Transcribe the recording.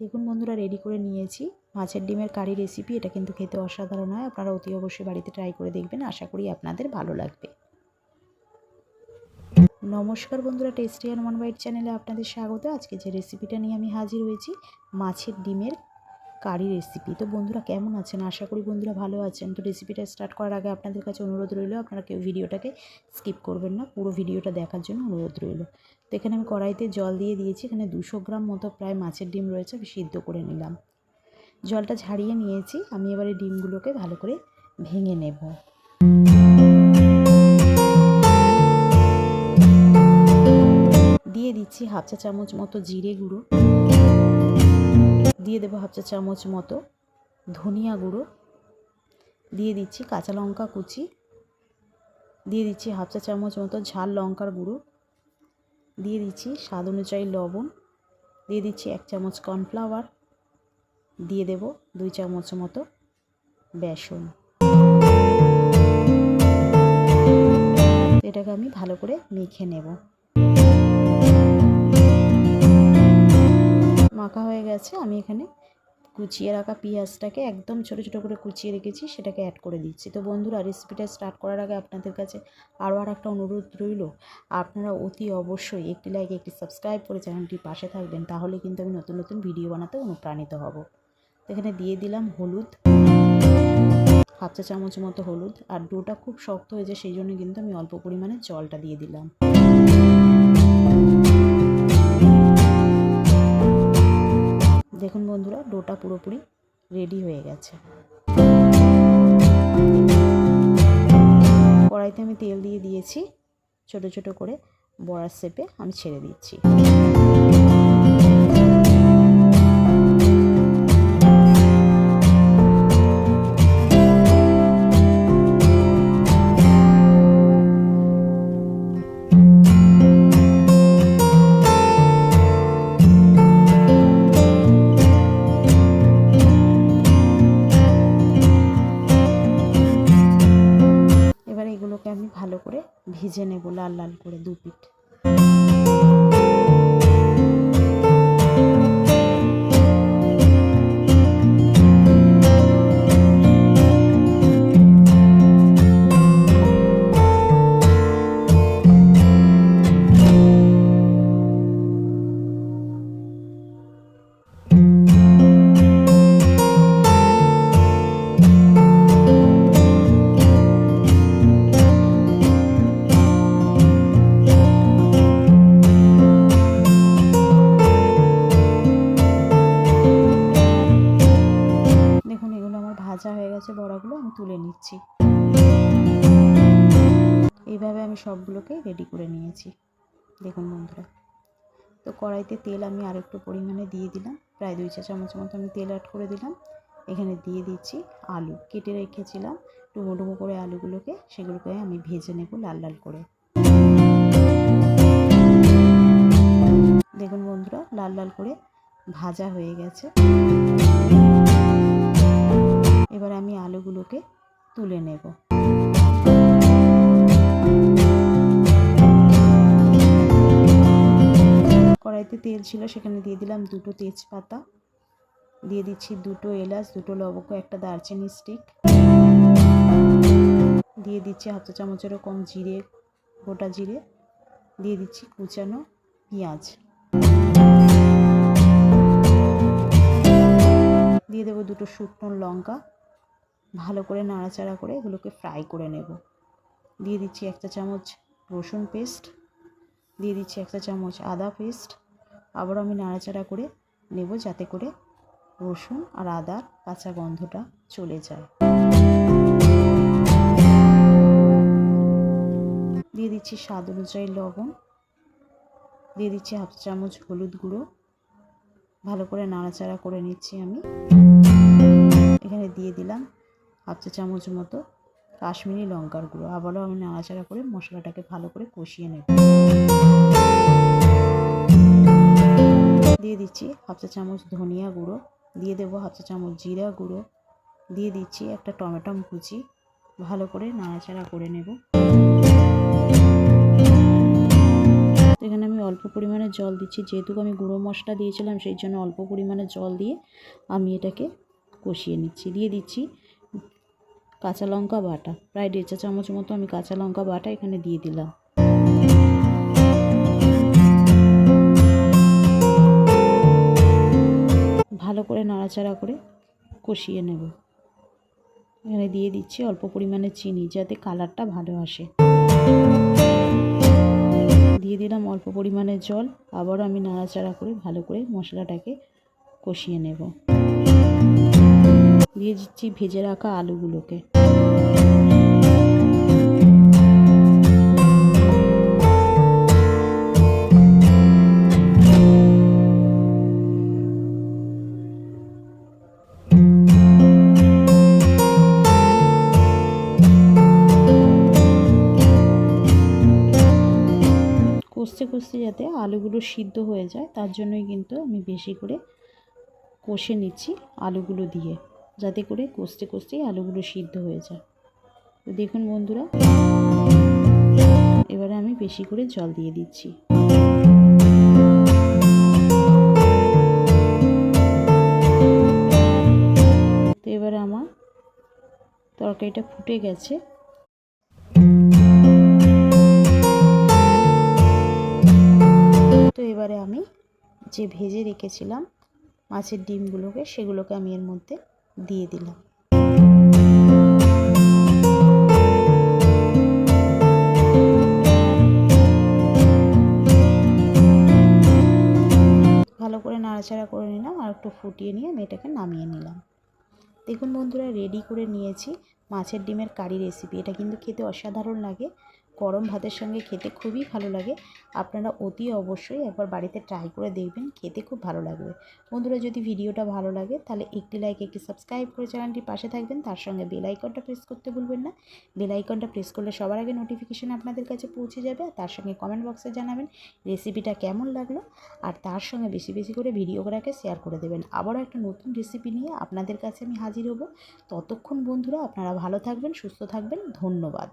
দেখুন বন্ধুরা রেডি করে নিয়েছি। মাছের ডিমের কারি রেসিপি এটা কিন্তু খেতে অসাধারণ হয়। আপনারা অতি অবশ্যই বাড়িতে ট্রাই করে দেখবেন। আশা করি আপনাদের ভালো লাগবে। নমস্কার বন্ধুরা টেস্টি আর ওয়ান বাইট চ্যানেলে আপনাদের স্বাগত। আজকে যে রেসিপিটা নিয়ে আমি হাজির হয়েছি, মাছের ডিমের কারি রেসিপি তো বন্ধুরা, কেমন আছেন? আশা করি বন্ধুরা ভালো আছেন। তো রেসিপিটা স্টার্ট করার আগে আপনাদের কাছে অনুরোধ রইল, আপনারা কেউ ভিডিওটাকে স্কিপ করবেন না। পুরো ভিডিওটা দেখার জন্য অনুরোধ রইল। তো এখানে আমি কড়াইতে জল দিয়ে দিয়েছি। এখানে দুশো গ্রাম মতো প্রায় মাছের ডিম রয়েছে, আমি সিদ্ধ করে নিলাম। জলটা ঝাড়িয়ে নিয়েছি। আমি এবারে ডিমগুলোকে ভালো করে ভেঙে নেব। দিয়ে দিচ্ছি হাফ চা চামচ মতো জিরে গুঁড়ো। দিয়ে দেবো হাফ চা চামচ মতো ধনিয়া গুঁড়ো। দিয়ে দিচ্ছি কাঁচা লঙ্কা কুচি। দিয়ে দিচ্ছি হাফ চা চামচ মতো ঝাল লঙ্কার গুঁড়ো। দিয়ে দিচ্ছি স্বাদ অনুযায়ী লবণ। দিয়ে দিচ্ছি এক চামচ কর্নফ্লাওয়ার। দিয়ে দেব দুই চামচ মতো বেসন। এটাকে আমি ভালো করে মেখে নেব। মাখা হয়ে গেছে, আমি এখানে কুচিয়ে রাখা পেঁয়াজটাকে একদম ছোটো ছোটো করে কুচিয়ে রেখেছি, সেটাকে অ্যাড করে দিচ্ছি। তো বন্ধুরা রেসিপিটা স্টার্ট করার আগে আপনাদের কাছে আরও আর একটা অনুরোধ রইল, আপনারা অতি অবশ্যই একটি লাইক একটি সাবস্ক্রাইব করে চ্যানেলটির পাশে থাকবেন, তাহলে কিন্তু আমি নতুন নতুন ভিডিও বানাতে অনুপ্রাণিত হব। এখানে দিয়ে দিলাম হলুদ, হাফ চা চামচ মতো হলুদ, আর ডোটা খুব শক্ত হয়েছে, সেই জন্য কিন্তু আমি অল্প পরিমাণে জলটা দিয়ে দিলাম। দেখুন বন্ধুরা, ডোটা পুরোপুরি রেডি হয়ে গেছে। কড়াইতে আমি তেল দিয়ে দিয়েছি, ছোট ছোট করে বড়ার শেপে আমি ছেড়ে দিচ্ছি। এগুলোকে আমি ভালো করে ভিজে নেব লাল লাল করে দু পিঠ। গেছে বড়াগুলো আমি তুলে নিচ্ছি। এইভাবে আমি সবগুলোকে রেডি করে নিয়েছি। দেখুন বন্ধুরা, তো কড়াইতে তেল আমি আর একটু পরিমাণে দিয়ে দিলাম। প্রায় দুই চা চামচ মতো আমি তেল অ্যাড করে দিলাম। এখানে দিয়ে দিচ্ছি আলু। কেটে রেখেছিলাম। ডুমো ডুমো করে আলুগুলোকে সেগুলোকে আমি ভেজে নেব লাল লাল করে। দেখুন বন্ধুরা, লাল লাল করে ভাজা হয়ে গেছে। আলুগুলোকে তুলে নেব। কড়াইতে তেল ছিল, সেখানে দিয়ে দিলাম দুটো তেজপাতা। দিয়ে দিচ্ছি দুটো এলাচ, দুটো লবঙ্গ, একটা দারচিনি স্টিক দিয়ে দিচ্ছি হাফ চা চামচেরও কম জিরে, গোটা জিরে। দিয়ে দিচ্ছি কুচানো পেঁয়াজ। দিয়ে দেবো দুটো শুকনো লঙ্কা। ভালো করে নাড়াচাড়া করে এগুলোকে ফ্রাই করে নেব। দিয়ে দিচ্ছি একটা চামচ রসুন পেস্ট দিয়ে দিচ্ছি একটা চামচ আদা পেস্ট আবারও আমি নাড়াচাড়া করে নেব যাতে করে রসুন আর আদার কাঁচা গন্ধটা চলে যায়। দিয়ে দিচ্ছি স্বাদ অনুযায়ী লবণ, দিয়ে দিচ্ছি হাফ চামচ হলুদ গুঁড়ো। ভালো করে নাড়াচাড়া করে নিচ্ছি আমি। এখানে দিয়ে দিলাম হাফ চা চামচ মতো কাশ্মীরি লঙ্কার গুঁড়ো। আবারও আমি নাড়াচাড়া করে মশলাটাকে ভালো করে কষিয়ে নেব। দিয়ে দিচ্ছি হাফ চা চামচ ধনিয়া গুঁড়ো, দিয়ে দেবো হাফ চা চামচ জিরা গুঁড়ো, দিয়ে দিচ্ছি একটা টমেটো কুচি। ভালো করে নাড়াচাড়া করে নেব। এখানে আমি অল্প পরিমাণে জল দিচ্ছি। যেহেতু আমি গুঁড়ো মশলা দিয়েছিলাম, সেই জন্য অল্প পরিমাণে জল দিয়ে আমি এটাকে কষিয়ে নিচ্ছি। দিয়ে দিচ্ছি কাঁচা লঙ্কা বাটা। প্রায় দেড় চা চামচ মতো আমি কাঁচা লঙ্কা বাটা এখানে দিয়ে দিলাম। ভালো করে নাড়াচাড়া করে কষিয়ে নেব। এখানে দিয়ে দিচ্ছি অল্প পরিমাণে চিনি যাতে কালারটা ভালো আসে। দিয়ে দিলাম অল্প পরিমাণে জল। আবারও আমি নাড়াচাড়া করে ভালো করে মশলাটাকে কষিয়ে নেব। দিয়ে দিচ্ছি ভেজে রাখা আলুগুলোকে। কষতে কষতে যাতে আলুগুলো সিদ্ধ হয়ে যায়, তার জন্যই কিন্তু আমি বেশি করে কষে নিচ্ছি আলুগুলো দিয়ে। যাতে করে কষতে কষতেই আলুগুলো সিদ্ধ হয়ে যায়। তো দেখুন বন্ধুরা, এবারে আমি বেশি করে জল দিয়ে দিচ্ছি। তো এবারে আমার তরকারিটা ফুটে গেছে। তো এবারে আমি যে ভেজে রেখেছিলাম মাছের ডিমগুলোকে, সেগুলোকে আমি এর মধ্যে দিয়ে দিলাম। ভালো করে নাড়াচাড়া করে নিলাম আর একটু ফুটিয়ে নিয়ে আমি এটাকে নামিয়ে নিলাম। দেখুন বন্ধুরা রেডি করে নিয়েছি। মাছের ডিমের কারি রেসিপি এটা কিন্তু খেতে অসাধারণ লাগে। গরম ভাতের সঙ্গে খেতে খুবই ভালো লাগে। আপনারা অতি অবশ্যই একবার বাড়িতে ট্রাই করে দেখবেন, খেতে খুব ভালো লাগবে। বন্ধুরা, যদি ভিডিওটা ভালো লাগে, তাহলে একটি লাইক একটি সাবস্ক্রাইব করে চ্যানেলটির পাশে থাকবেন। তার সঙ্গে বেল আইকনটা প্রেস করতে ভুলবেন না। বেল আইকনটা প্রেস করলে সবার আগে নোটিফিকেশান আপনাদের কাছে পৌঁছে যাবে। আর তার সঙ্গে কমেন্ট বক্সে জানাবেন রেসিপিটা কেমন লাগল। আর তার সঙ্গে বেশি বেশি করে ভিডিওগুলোকে শেয়ার করে দেবেন। আবারও একটা নতুন রেসিপি নিয়ে আপনাদের কাছে আমি হাজির হব। ততক্ষণ বন্ধুরা, আপনারা ভালো থাকবেন, সুস্থ থাকবেন। ধন্যবাদ।